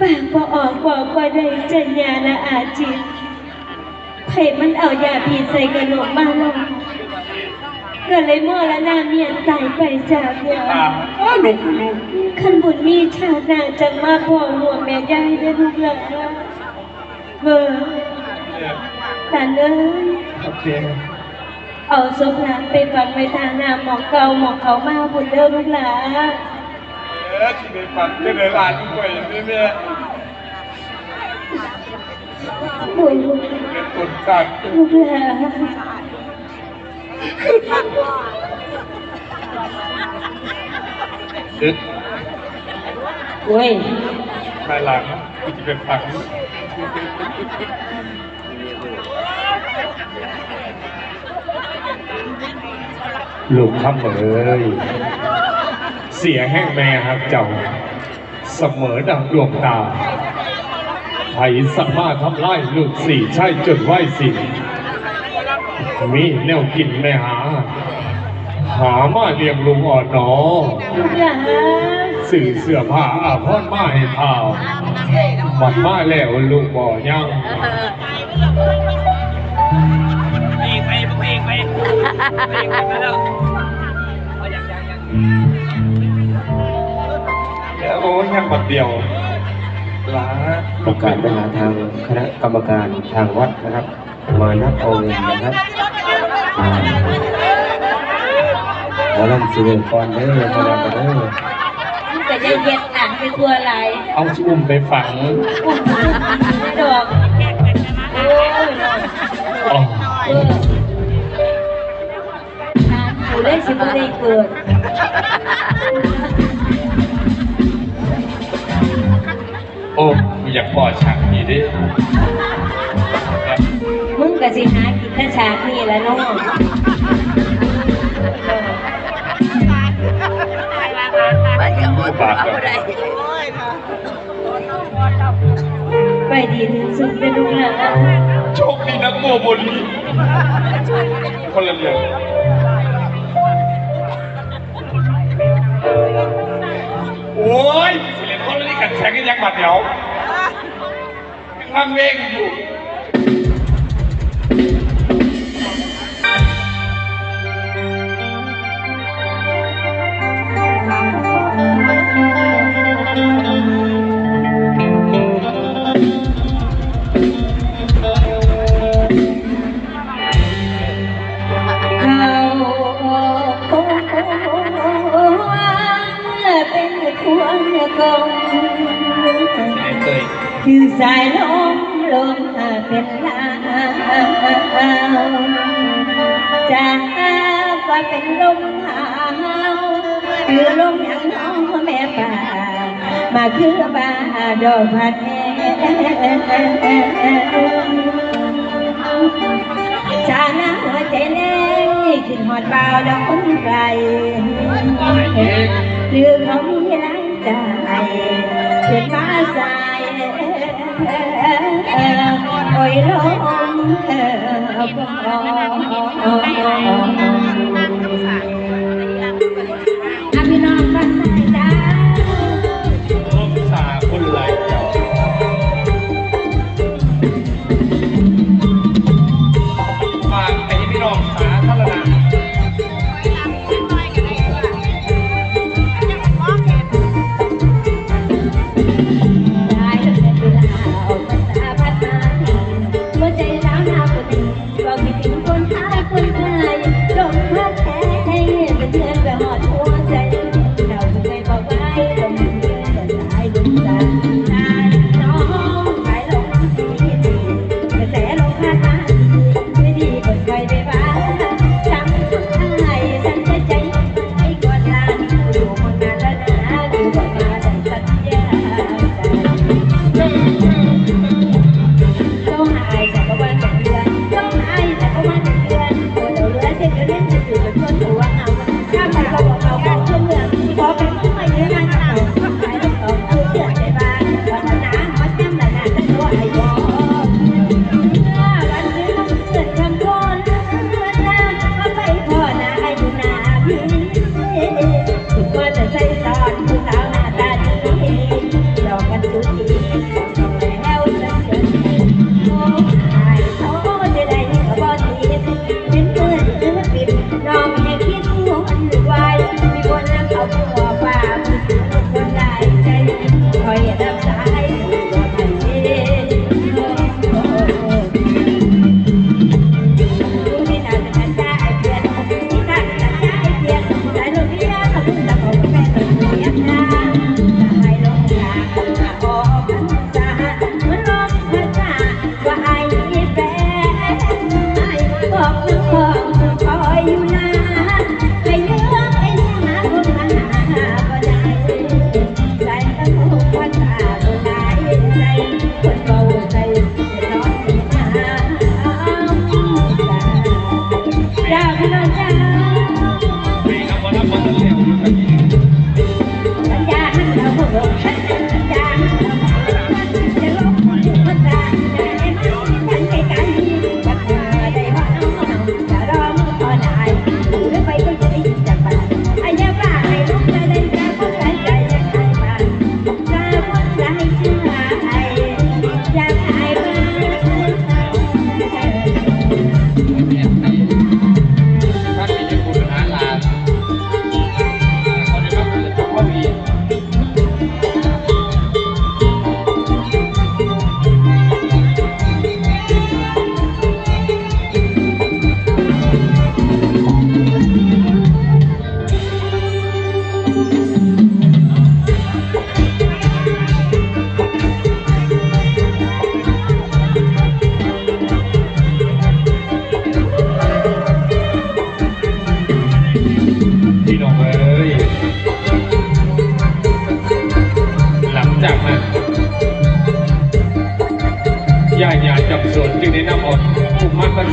ปากบ่ออกบอกบ่ได้จัญญาละอาจิตไผมันเอายาพิษใส่กระโหลกมาลงก็เลยมั่วละนาเมียนตายไปจากเดียวอ่าอ้าลูกลูกขันบุญมีชาติหน้าจังมาพ่อหลวงแม่ยายได้อลูกหลานเบอร์เออตาเอ้ยโอเคเอาสมหลานไปฝังไว้ทางน้ำหมองเก่าหมองเขามาบุญเด้อลูกหลานเอที่ไปฟังเรื่องหลานด้วยนี่แม่โอ้ยลูกเป็นคนกัดลูกหลดึกโอ้ยภายหลังที่จะเป็นฟังลูกคำเอ้ย เสียแห้งแม่ครับเจ้า เสมอดังดวงตาไผสามารถทำลายลูกสี่ใช่จนไหวสิมีแนวกินแม่หา หามาเลี้ยงลุงอ่อนหนอ สื่อเสื้อผ้าอาพรณ์มาให้เท่าบัดมาแล้วลูกบ่อยังไปไปไปไปไปไปแล้วยังยังยัง อ้ยังบัดเดียวลาประกาศไปหาทางคณะกรรมการทางวัดนะครับ มานับเอาเงินนะครับอ่าหมอลำสิเวกรเด้อมาลำกันเด้อมันจะได้เย็ดหนังไปทั่วไหลายเอาชุ่มไปฝังอุ้มไม่ดอกโอ้ยน้องอ๋อเออทานกูได้สิบ่ได้เกิด โอ้อยากปอดฉากนี้ดิมึงก็สิหากินแต่ฉากนี่แหละน้องปากแบบไปดีถึงสุดเป็นลูกหลานโชคดีนักโมบนนี้คนละเรื่องโอ้ย สิเล่นคนล ว่าเป็นลมหาวหรือลมอย่างน้องแม่ป่ามาคือบ้าดอกพัดแห้ชาหน้าหัวใจแน่ขึ้นหอดเบาดอกคนไกลหรือเขามีแรงใจเกิดมาสายโอ้ยลมเออ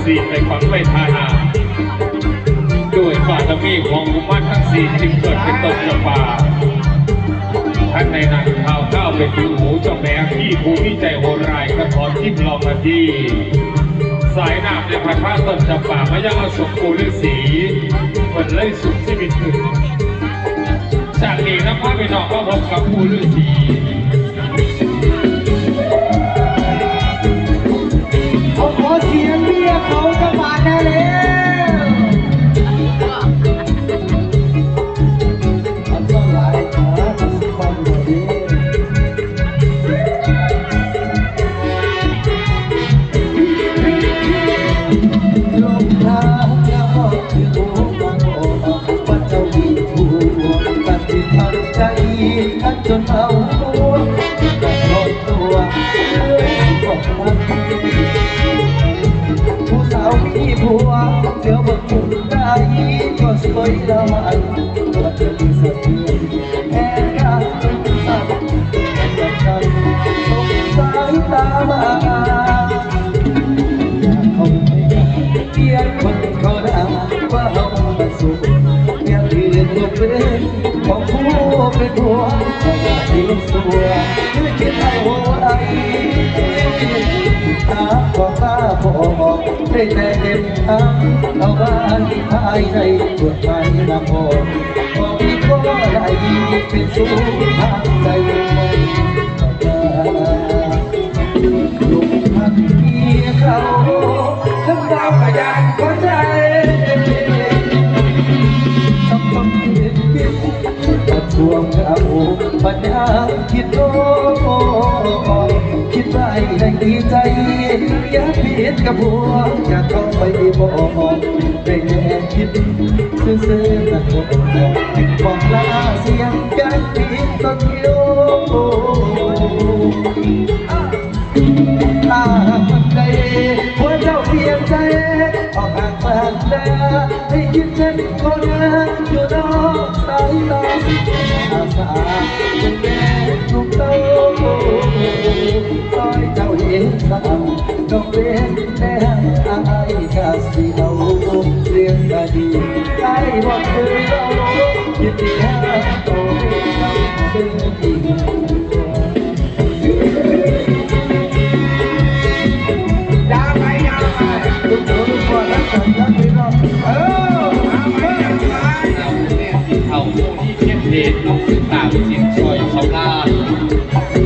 สี่ไปฝังไว้ทานาด้วยบารมีของกุมาทั้งสี่จึงเกิดเป็นต้นจำปาท่านในนั้นข่าวก้าวไปถึงหูเจ้าแม่ที่ผู้วิจัยโหรายกระถอนทิพลองมาทีสายน้ำในพระธาตุต้นจำปามายังอสมปูฤาษีมันเลยสุดชีวิตขึ้นจากนี้นะพระไปนอกก็พบกับปูฤาษี เกียรคนเขาด่าว่าเราเป็นสุขอยากเรียนตัวเป็นของผู้เป็นผัวแต่อยากที่สัวไม่คิดเอาไว้าของตาพอได้แต่เด็นทางเอาบ้านที่ภายในปวดใจน้ำพอบอกมีก็ได้เป็นสู้ทางใจ ปัญญาคิดโลคิดได้ดีใจอย่าผิดกับผัวอย่าเข้าไปบอกได้แง่คิดซื่อๆนะบอกบอกลาเสียงกันผิดต้องเดียวต ดาให้คิดฉันคนนั้นอยู่นอกสายตาอาสาเป็นแม่ลูก เทียบเทนต้องศึกษาวิจิตรซอยชาวลาด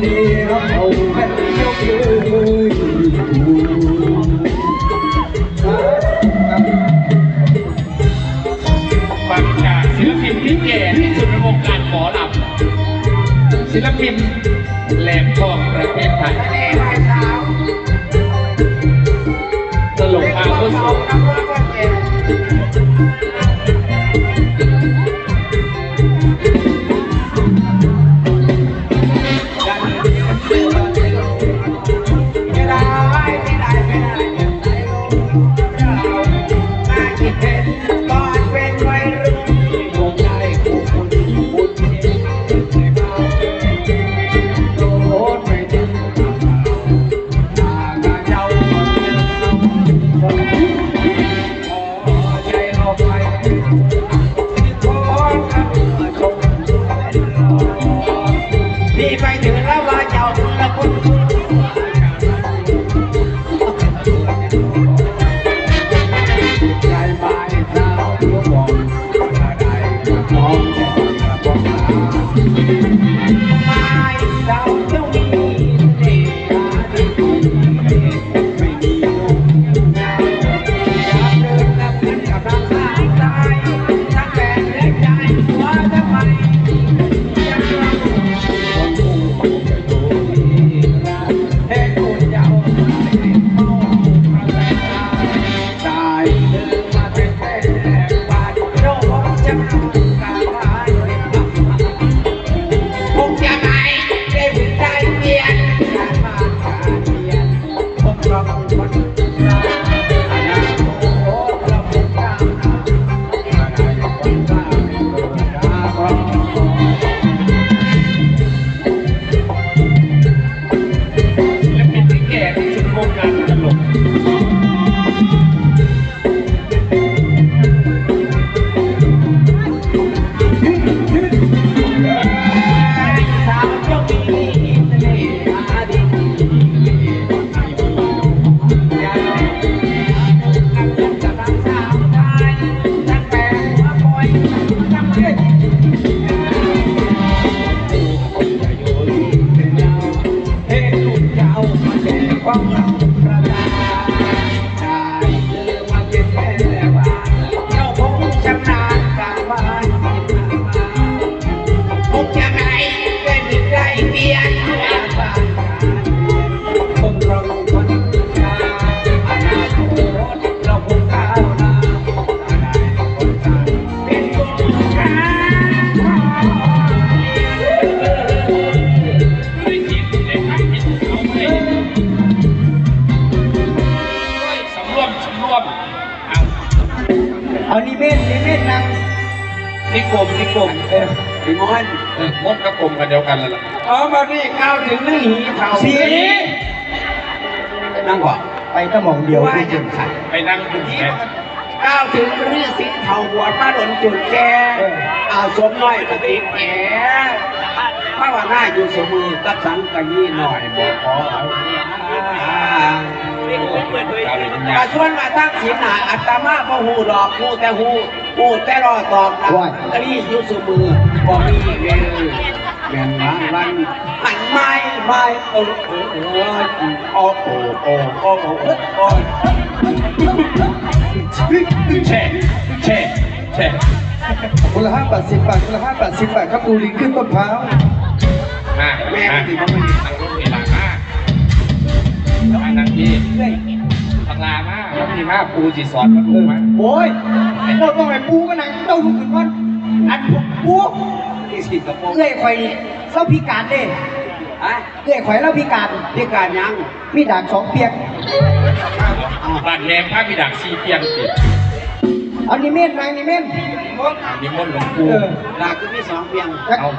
ฟังจากศิลปินที่แก่ที่สุดในวงการหมอลำศิลปินแหลมทองประเทศไทย นี่ไ Gracias. นิเมะนิเมะนางนิกรมนิกรมเออพี่มอนเออมดกับกรมกันเดียวกันแล้วล่ะอ๋อมานี่ก้าวถึงเรื่องหีเผาสีนั่งก่อนไปตะหมองเดียวว่าที่อจริย่างงขันไปนั่งดูแค่ก้าวถึงเรื่องสีเผาหัวป้าหลนจุดแกอาสมน้อยกระติกแกป้าว่าหน้าอยู่สมือกับสังกะยี่หน่อยบอกขอเอา เหมือนด้ยกระชวนมาตั้งศีลหาอัตมาพหูดอกพูแต่หูหูแต่รอตอบรับกรีสุสมือบอกมีเวลเป็นวลาวันหันไม่ไม่เออเออเออโอ้โอ้โอ้โอ้โอ้โอ้แช่แช่แช่คนละห้าบาทสิบบาทคนละห้าบาทสิบบาทครับดูลิงขึ้นต้นเท้าแม่ไม่ดีาไม่ดีทางรถเวลามากทานั้นพี่ ลามาแล้วมีมาปูจีสอนมาปูมาโอ้ยเราต้องไปปูกันหนังเต้าลูกขึ้นก่อนอันปูที่สิงคโปร์เอื้อยไข่เศร้าพิการเด้ฮะเอื้อยไข่เล่าพิการที่การยังมีดาบสองเปียกบาดแดงผ้ามีดักซีเปียงติดเอานิเมะนางนิเมะนิมนต์หลวงปูเออหลักคือมีสองเพียงเอา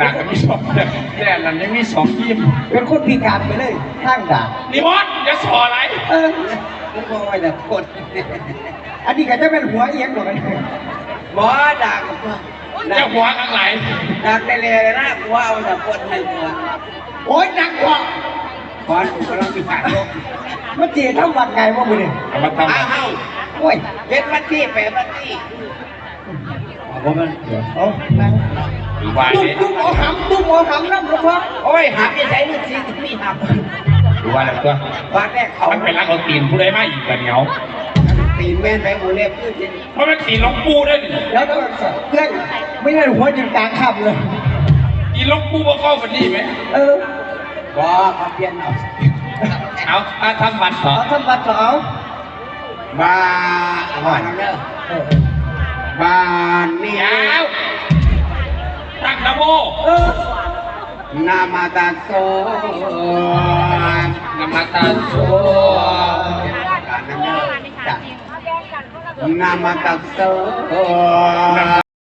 ดักก็มีสองแต่แต่นั้นยังมีสองทีมเป็นคนพิการไปเลยข้างดาบนิมนต์อย่าสอนอะไร เออมันก็ไว้แต่คนอันนี้ก็จะเป็นหัวเอียงกว่ากันหมอดักอย่าหัวข้างไหลดักได้เลยนะกูว่าเอาแต่คนหนึ่งตัวโอ้ยหนักกว่าขอนกูกำลังมีการลบมันเจีทั้งวันไงวะมึงเนี่ยเอามาทำอ้าวเฮ้าโอ้ยเฮ็ดวันที่แปดวันที่ผมมันเอานั่งหรือวายตุ้มเนี่ยตุ้มเอาหำตุ้มเอาหำน้ำกระเพาะโอ้ยหักยังใช้ลูกศิษย์ที่นี่หัก หรือว่าอะไรตัวบาดแรกเขามันเป็นรักเอาตีนผู้ใดมาอีกกันเหนียวตีนแม่นไปหมูเล็บขึ้นจริงเพราะมันตีนหลวงปูด้วยนี่แล้วก็เพื่อนไม่ได้หัวอยู่กลางคำเลยตีนหลวงปูมาเข้ากันนี่ไหมเออบ่เขาเปลี่ยนเอาเอาถ้าทำบัตรขอเอาท่านบัตรเอาบ้าบ้านเด้อเออบ้านนี่ยาวตั้งนะโมเออ นามาตาโซนามาตาโซนามาตาโซ